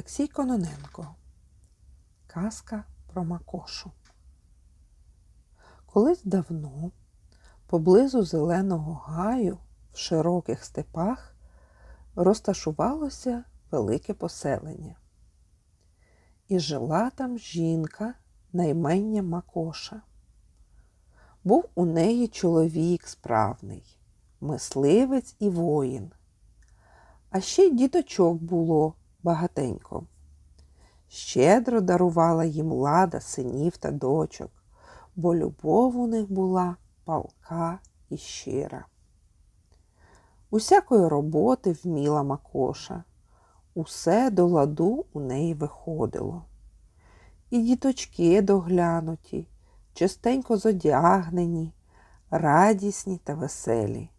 Олексій Кононенко. Казка про Макошу. Колись давно, поблизу зеленого гаю, в широких степах, розташувалося велике поселення. І жила там жінка наймення Макоша. Був у неї чоловік справний, мисливець і воїн. А ще й діточок було багатенько. Щедро дарувала їм лада синів та дочок, бо любов у них була палка і щира. Усякої роботи вміла Макоша, усе до ладу у неї виходило. І діточки доглянуті, частенько зодягнені, радісні та веселі,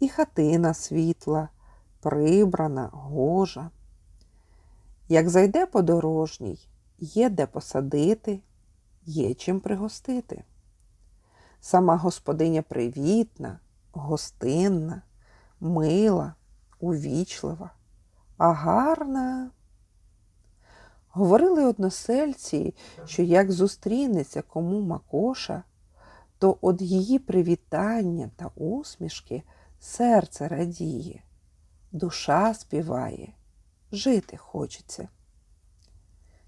і хатина світла, прибрана, гожа. Як зайде подорожній, є де посадити, є чим пригостити. Сама господиня привітна, гостинна, мила, увічлива, а гарна. Говорили односельці, що як зустрінеться кому Макоша, то од її привітання та усмішки серце радіє, душа співає, жити хочеться.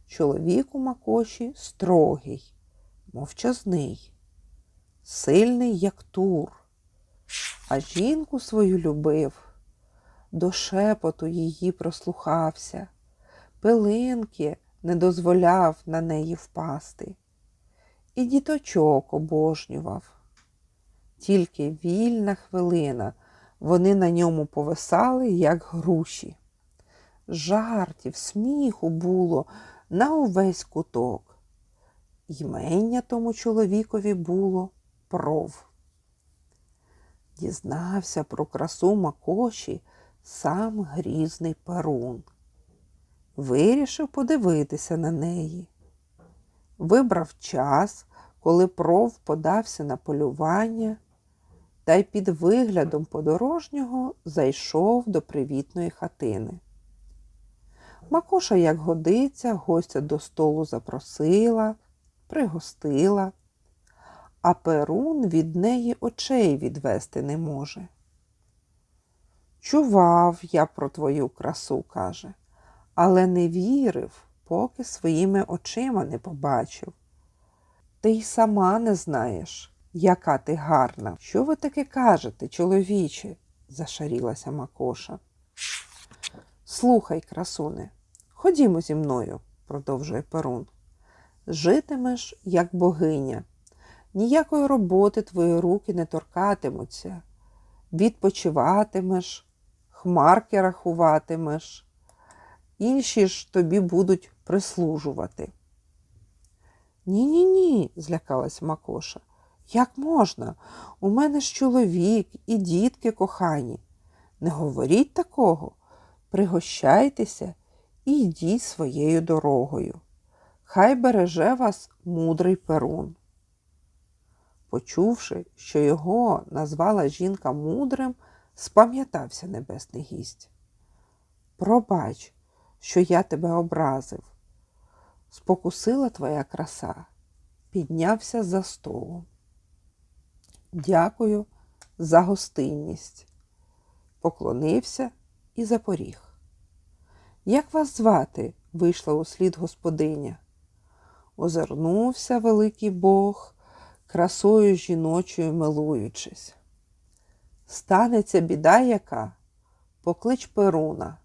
Чоловік у Макоші строгий, мовчазний, сильний, як тур, а жінку свою любив, до шепоту її прослухався, пилинки не дозволяв на неї впасти, і діточок обожнював. Тільки вільна хвилина вони на ньому повисали, як груші. Жартів, сміху було на увесь куток. Ймення тому чоловікові було пров. Дізнався про красу Макоші сам грізний Перун. Вирішив подивитися на неї. Вибрав час, коли пров подався на полювання, та й під виглядом подорожнього зайшов до привітної хатини. Макоша, як годиться, гостя до столу запросила, пригостила, а Перун від неї очей відвести не може. Чував я про твою красу, каже, але не вірив, поки своїми очима не побачив. Ти й сама не знаєш, яка ти гарна. Що ви таке кажете, чоловіче? зашарілася Макоша. Слухай, красуне, ходімо зі мною, продовжує Перун. Житимеш, як богиня. Ніякої роботи твої руки не торкатимуться. Відпочиватимеш, хмарки рахуватимеш, інші ж тобі будуть прислужувати. Ні, ні, ні, злякалась Макоша. Як можна? У мене ж чоловік і дітки кохані. Не говоріть такого, пригощайтеся і йдіть своєю дорогою. Хай береже вас мудрий перун. Почувши, що його назвала жінка мудрим, спам'ятався небесний гість. Пробач, що я тебе образив. Спокусила твоя краса, піднявся за столу. Дякую за гостинність. Поклонився і запоріг. Як вас звати? вийшла у слід господиня. Озирнувся великий Бог, красою жіночою милуючись. Станеться біда яка, поклич Перуна,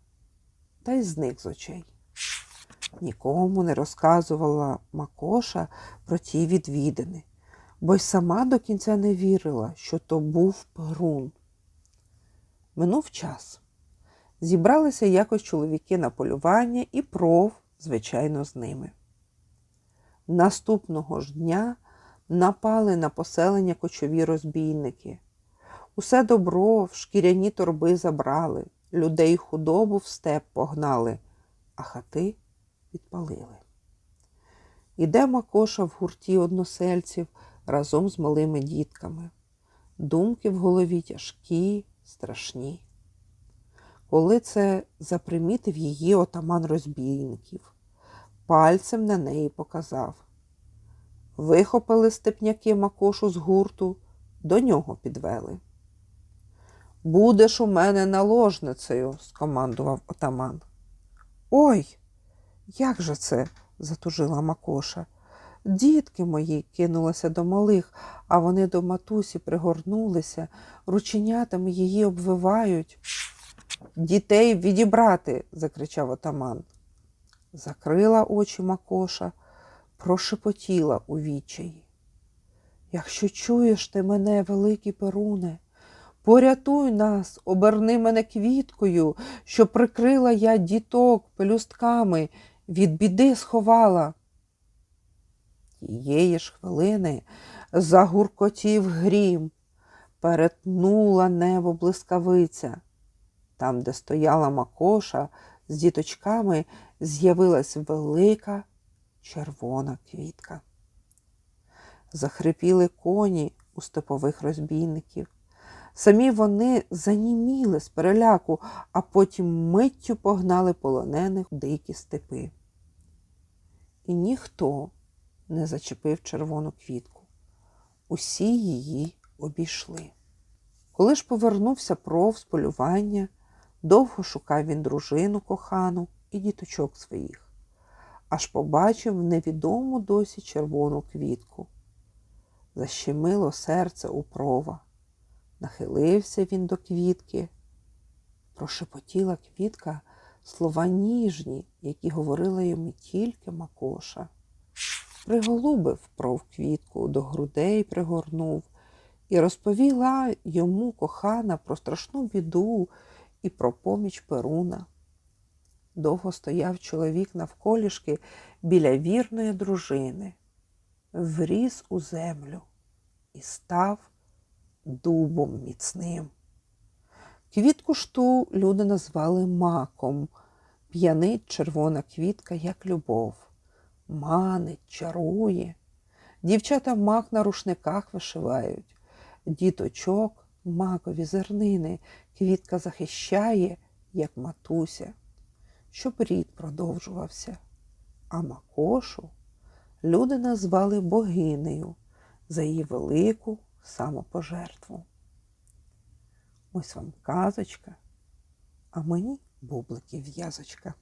та й зник з очей. Нікому не розказувала Макоша про ті відвідини, бо й сама до кінця не вірила, що то був Перун. Минув час. Зібралися якось чоловіки на полювання і пров, звичайно, з ними. Наступного ж дня напали на поселення кочові розбійники. Усе добро в шкіряні торби забрали, людей худобу в степ погнали, а хати підпалили. Іде Макоша в гурті односельців разом з малими дітками. Думки в голові тяжкі, страшні. Коли це запримітив її отаман розбійників. Пальцем на неї показав. Вихопили степняки макошу з гурту, до нього підвели. Будеш у мене наложницею, скомандував отаман. Ой, як же це? затужила Макоша. Дітки мої кинулися до малих, а вони до матусі пригорнулися, рученятами її обвивають. Дітей відібрати, закричав отаман. Закрила очі Макоша, прошепотіла у відчаї. Якщо чуєш ти мене, великий Перуне, порятуй нас, оберни мене квіткою, що прикрила я діток пелюстками, від біди сховала. Тієї ж хвилини загуркотів грім, перетнула небо блискавиця. Там, де стояла Макоша з діточками, з'явилась велика червона квітка. Захрипіли коні у степових розбійників. Самі вони заніміли з переляку, а потім миттю погнали полонених в дикі степи. І ніхто не зачепив червону квітку. Усі її обійшли. Коли ж повернувся пров з полювання, довго шукав він дружину кохану і діточок своїх, аж побачив невідому досі червону квітку. Защемило серце у прова. Нахилився він до квітки. Прошепотіла квітка слова ніжні, які говорила йому тільки Макоша. Приголубив пров квітку, до грудей пригорнув і розповіла йому кохана про страшну біду і про поміч Перуна. Довго стояв чоловік навколішки біля вірної дружини, вріс у землю і став дубом міцним. Квітку ж ту люди назвали маком, п'янить червона квітка, як любов, манить, чарує. Дівчата мак на рушниках вишивають, діточок макові зернини, квітка захищає, як матуся, щоб рід продовжувався. А макошу люди назвали богинею за її велику самопожертву. Ось вам казочка, а мені бубликів в'язочка.